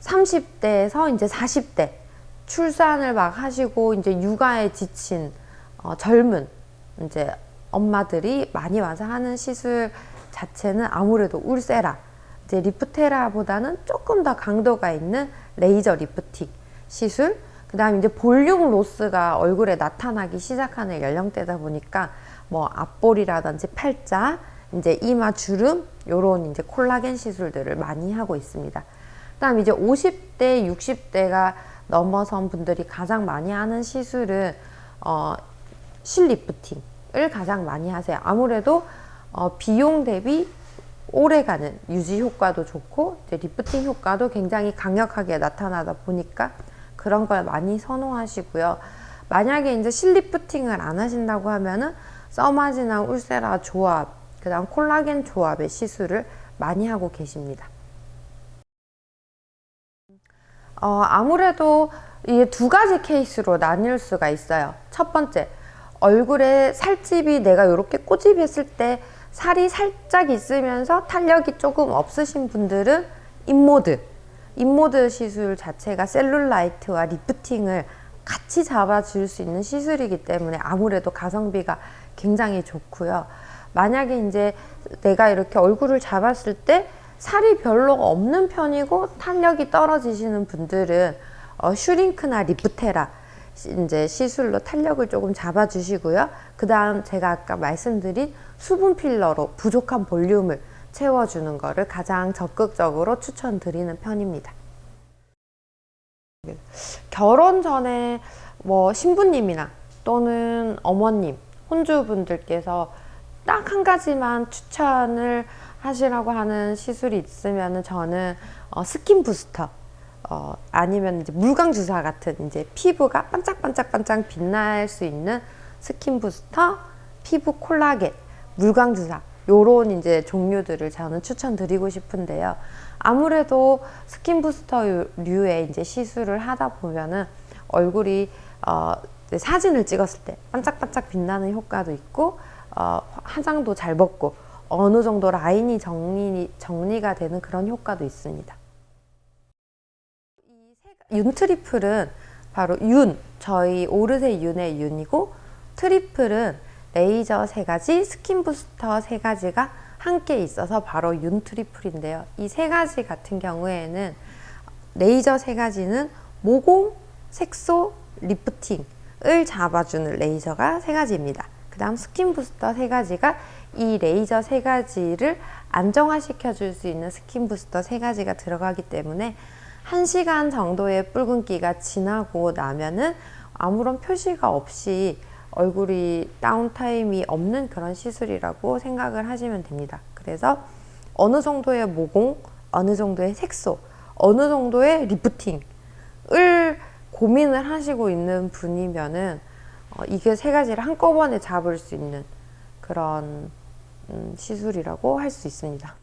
30대에서 이제 40대 출산을 막 하시고 이제 육아에 지친 어, 젊은 이제 엄마들이 많이 와서 하는 시술 자체는 아무래도 울세라 이제 리프테라보다는 조금 더 강도가 있는 레이저 리프팅 시술 그 다음 이제 볼륨 로스가 얼굴에 나타나기 시작하는 연령대다 보니까 뭐 앞볼이라든지 팔자 이제 이마 주름 요런 이제 콜라겐 시술들을 많이 하고 있습니다. 그다음 이제 50대 60대가 넘어선 분들이 가장 많이 하는 시술은 어, 실리프팅을 가장 많이 하세요. 아무래도 어, 비용 대비 오래가는 유지 효과도 좋고 이제 리프팅 효과도 굉장히 강력하게 나타나다 보니까 그런 걸 많이 선호하시고요. 만약에 이제 실리프팅을 안 하신다고 하면은 써마지나 울세라 조합, 그다음 콜라겐 조합의 시술을 많이 하고 계십니다. 어, 아무래도 이게 두 가지 케이스로 나뉠 수가 있어요. 첫 번째, 얼굴에 살집이 내가 이렇게 꼬집했을 때 살이 살짝 있으면서 탄력이 조금 없으신 분들은 인모드, 인모드 시술 자체가 셀룰라이트와 리프팅을 같이 잡아줄 수 있는 시술이기 때문에 아무래도 가성비가 굉장히 좋고요. 만약에 이제 내가 이렇게 얼굴을 잡았을 때 살이 별로 없는 편이고 탄력이 떨어지시는 분들은 어, 슈링크나 리프테라 시- 이제 시술로 탄력을 조금 잡아주시고요. 그 다음 제가 아까 말씀드린 수분 필러로 부족한 볼륨을 채워주는 거를 가장 적극적으로 추천드리는 편입니다. 결혼 전에 뭐 신부님이나 또는 어머님, 혼주분들께서 딱 한 가지만 추천을 하시라고 하는 시술이 있으면 저는 어, 스킨 부스터 어, 아니면 이제 물광 주사 같은 이제 피부가 반짝반짝반짝 빛날 수 있는 스킨 부스터, 피부 콜라겐, 물광 주사 요런 이제 종류들을 저는 추천드리고 싶은데요. 아무래도 스킨 부스터 류의 이제 시술을 하다 보면은 얼굴이 어, 사진을 찍었을 때 반짝반짝 빛나는 효과도 있고 어, 화장도 잘 벗고 어느 정도 라인이 정리, 정리가 되는 그런 효과도 있습니다. 윤 트리플은 바로 윤, 저희 오르세 윤의 윤이고 트리플은 레이저 세 가지, 스킨 부스터 세 가지가 함께 있어서 바로 윤 트리플인데요. 이 세 가지 같은 경우에는 레이저 세 가지는 모공, 색소, 리프팅을 잡아주는 레이저가 세 가지입니다. 그 다음 스킨 부스터 세 가지가 이 레이저 세 가지를 안정화시켜 줄 수 있는 스킨 부스터 세 가지가 들어가기 때문에 한 시간 정도의 붉은기가 지나고 나면은 아무런 표시가 없이 얼굴이 다운타임이 없는 그런 시술이라고 생각을 하시면 됩니다. 그래서 어느 정도의 모공, 어느 정도의 색소, 어느 정도의 리프팅을 고민을 하시고 있는 분이면은 어, 이게 세 가지를 한꺼번에 잡을 수 있는 그런 음, 시술이라고 할 수 있습니다.